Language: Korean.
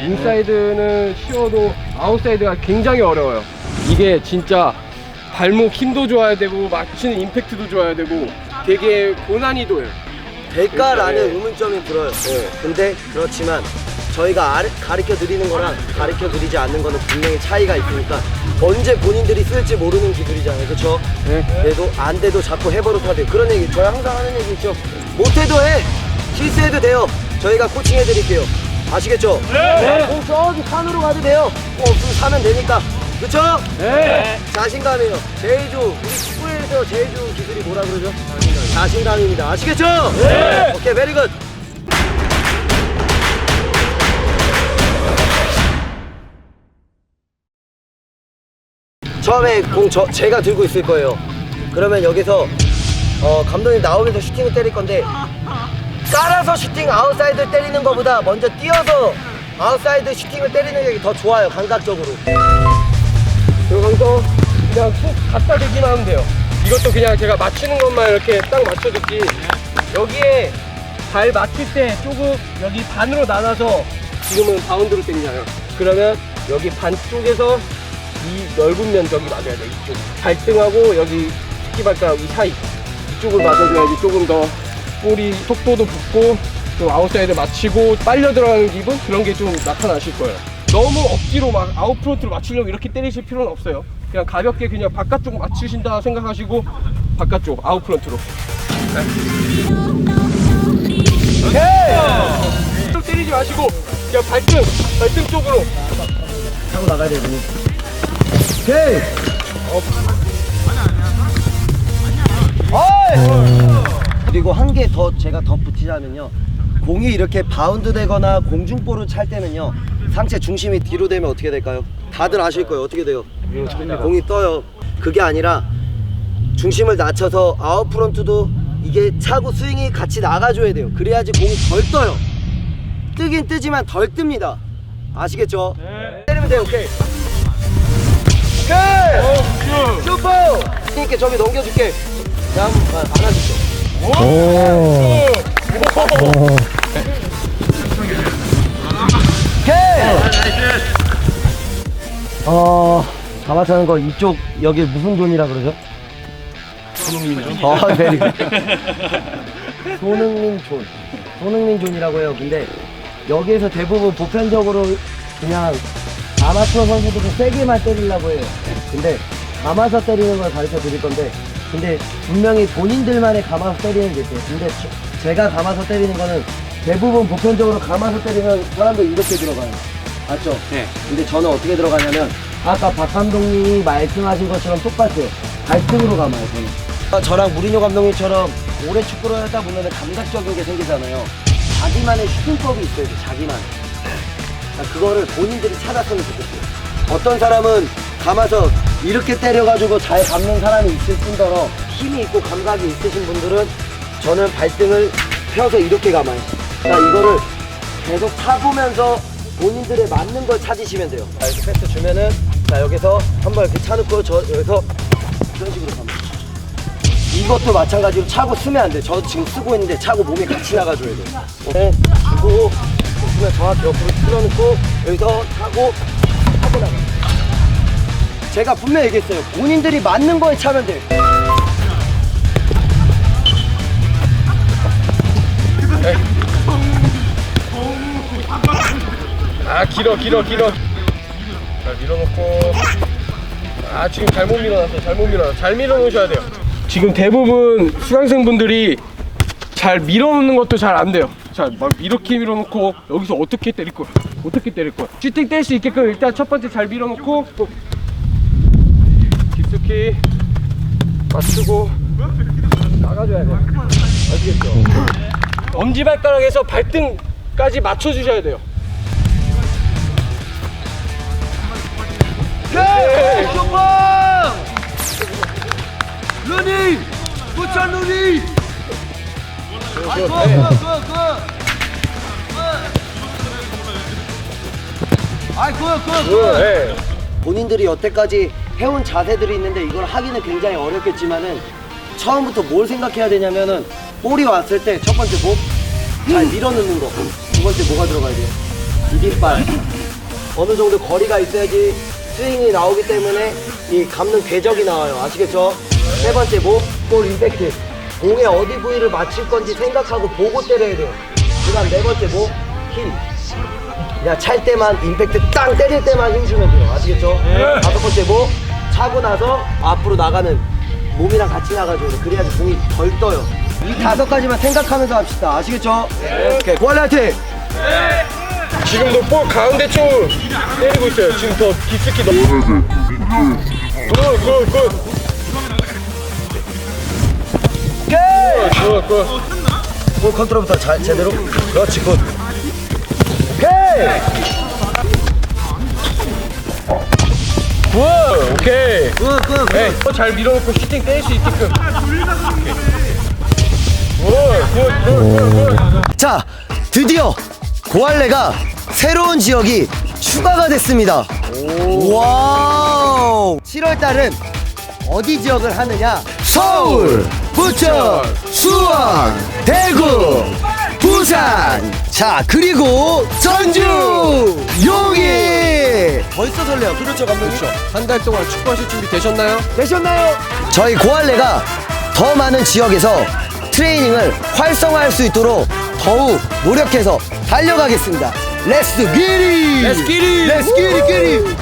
인사이드는 쉬워도 아웃사이드가 굉장히 어려워요. 이게 진짜 발목 힘도 좋아야 되고 맞추는 임팩트도 좋아야 되고 되게 고난이도예요. 될까라는 네. 의문점이 들어요. 네. 근데 그렇지만 저희가 아르- 가르쳐 드리는 거랑 가르쳐 드리지 않는 거는 분명히 차이가 있으니까 언제 본인들이 쓸지 모르는 기술이잖아요. 그렇죠? 네. 그래도 안 돼도 자꾸 해버릇 돼요. 그런 얘기 저희 항상 하는 얘기 있죠. 못해도 해. 실수해도 돼요. 저희가 코칭해 드릴게요. 아시겠죠? 네. 공 저기 산으로 가도 돼요. 공 없으면 사면 되니까. 그쵸? 네. 자신감이에요. 좋은 우리 축구에서 좋은 기술이 뭐라 그러죠? 자신감. 입니다 아시겠죠? 네. 오케이, 베리 굿. 처음에 공 저, 제가 들고 있을 거예요. 그러면 여기서 어, 감독님 나오면서 슈팅을 때릴 건데 깔아서 슈팅 아웃사이드 때리는 것보다 먼저 뛰어서 아웃사이드 슈팅을 때리는 게 더 좋아요 감각적으로. 여기서 그냥 툭 갖다 대기만 하면 돼요. 이것도 그냥 제가 맞추는 것만 이렇게 딱 맞춰줬지. 여기에 발 맞출 때 조금 여기 반으로 나눠서 지금은 바운드로 당겨요. 그러면 여기 반 쪽에서 이 넓은 면 저기 맞아야 돼. 이쪽. 발등하고 여기 새끼발가락 이 사이. 이쪽을 맞아줘야지 조금 더 볼이 속도도 붙고 좀 아웃사이드 맞히고 빨려 들어가는 기분 그런 게 좀 나타나실 거예요. 너무 억지로 막 아웃프론트로 맞추려고 이렇게 때리실 필요는 없어요. 그냥 가볍게 그냥 바깥쪽 맞추신다 생각하시고 바깥쪽 아웃프론트로. 오케이. 쪽 때리지 마시고 그냥 발등 발등 쪽으로. 하고 나가야 되더니. 오케이. 그리고 한 개 더 제가 덧붙이자면요. 공이 이렇게 바운드 되거나 공중볼을 찰 때는요. 상체 중심이 뒤로 되면 어떻게 될까요? 다들 아실 거예요. 어떻게 돼요? 공이 떠요. 그게 아니라 중심을 낮춰서 아웃프론트도 이게 차고 스윙이 같이 나가줘야 돼요. 그래야지 공이 덜 떠요. 뜨긴 뜨지만 덜 뜹니다. 아시겠죠? 때리면 돼요. 오케이. 오케이. 슈퍼. 이렇게 저기 넘겨줄게. 자, 한번 안아주죠. 오케이. 어, 가마차는 거 이쪽 여기 무슨 존이라 그러죠? 손흥민존. 어, 베리. 손흥민 존. 손흥민 존이라고 해요. 근데 여기에서 대부분 보편적으로 그냥 아마추어 선수들은 세게만 때리려고 해요. 근데 감아서 때리는 걸 가르쳐 드릴 건데, 근데 분명히 본인들만의 감아서 때리는 게 있어요. 근데 저- 제가 감아서 때리는 거는 대부분 보편적으로 감아서 때리면 사람들 이렇게 들어가요. 맞죠? 네. 근데 저는 어떻게 들어가냐면 아까 박 감독님이 말씀하신 것처럼 똑같아요. 발등으로 감아요, 저는. 아, 저랑 무리뉴 감독님처럼 오래 축구를 하다 보면 감각적인 게 생기잖아요. 자기만의 슈팅법이 있어요, 자기만. 그러니까 그거를 본인들이 찾았으면 좋겠어요. 어떤 사람은 감아서 이렇게 때려가지고 잘 감는 사람이 있을 뿐더러 힘이 있고 감각이 있으신 분들은 저는 발등을 펴서 이렇게 감아요. 그러니까 이거를 계속 타보면서 본인들의 맞는 걸 찾으시면 돼요. 자, 이렇게 패스 주면은 자 여기서 한 번 이렇게 차놓고 저 여기서 이런 식으로 가면 이것도 마찬가지로 차고 쓰면 안 돼. 저 지금 쓰고 있는데 차고 몸이 같이 나가줘야 돼. 네, 주고 쓰면 정확히 옆으로 틀어놓고 여기서 차고 하고 나가. 제가 분명히 얘기했어요. 본인들이 맞는 거에 차면 돼. 아 길어 길어 길어. 자 밀어놓고. 아 지금 잘못 밀어놨어요. 잘못 밀어놨어. 잘 밀어놓으셔야 돼요. 지금 대부분 수강생분들이 잘 밀어놓는 것도 잘 안 돼요. 자, 막 이렇게 밀어놓고 여기서 어떻게 때릴 거야? 어떻게 때릴 거야? 슈팅 뗄 수 있게끔 일단 첫 번째 잘 밀어놓고 또 깊숙이 맞추고 나가줘야 돼. 아시겠죠? 엄지발가락에서 발등까지 맞춰주셔야 돼요. 네! 쇼빵! 루니! 부천 루니! 아, 굿, 굿, 굿, 굿! 아이, 굿, 굿, 굿! 네. 본인들이 여태까지 해온 자세들이 있는데 이걸 하기는 굉장히 어렵겠지만은 처음부터 뭘 생각해야 되냐면은 볼이 왔을 때 첫 번째 뭐? 잘 밀어넣는 거. 두 번째 뭐가 들어가야 돼요? 디딤발 어느 정도 거리가 있어야지 스윙이 나오기 때문에 이 감는 궤적이 나와요. 아시겠죠? 세 번째 뭐? 볼 임팩트. 공의 어디 부위를 맞출 건지 생각하고 보고 때려야 돼요. 그 다음 네 번째 뭐? 힘. 그냥 찰 때만 임팩트 땅 때릴 때만 힘 주면 돼요. 아시겠죠? 다섯 번째 뭐? 차고 나서 앞으로 나가는 몸이랑 같이 나가줘야 돼. 그래야지 공이 덜 떠요. 이 다섯 가지만 생각하면서 합시다. 아시겠죠? 오케이. 고할래 화이팅! 지금도 볼 가운데 쪽 때리고 있어요. 지금 더 깊숙이 넣어. 굿, 굿, 굿. 오케이! 굿, 굿. 볼 컨트롤부터 잘 제대로. 그렇지 굿. 오케이. 굿, 오케이. 굿 굿. 네, 잘 밀어놓고 슈팅 때릴 수 있게끔. 굿, 굿, 굿, 굿, 굿. 자 드디어 고할레가 새로운 지역이 추가가 됐습니다. 와우. 7월 달은 어디 지역을 하느냐? 서울, 부천, 수원, 대구, 부산. 자 그리고 전주, 용인. 벌써 설레요. 그렇죠 감독님. 한달 동안 축구하실 준비 되셨나요? 되셨나요? 저희 고할레가 더 많은 지역에서 트레이닝을 활성화할 수 있도록 더욱 노력해서 달려가겠습니다. 렛츠 기리! Let's get it! 렛츠 기리 기리!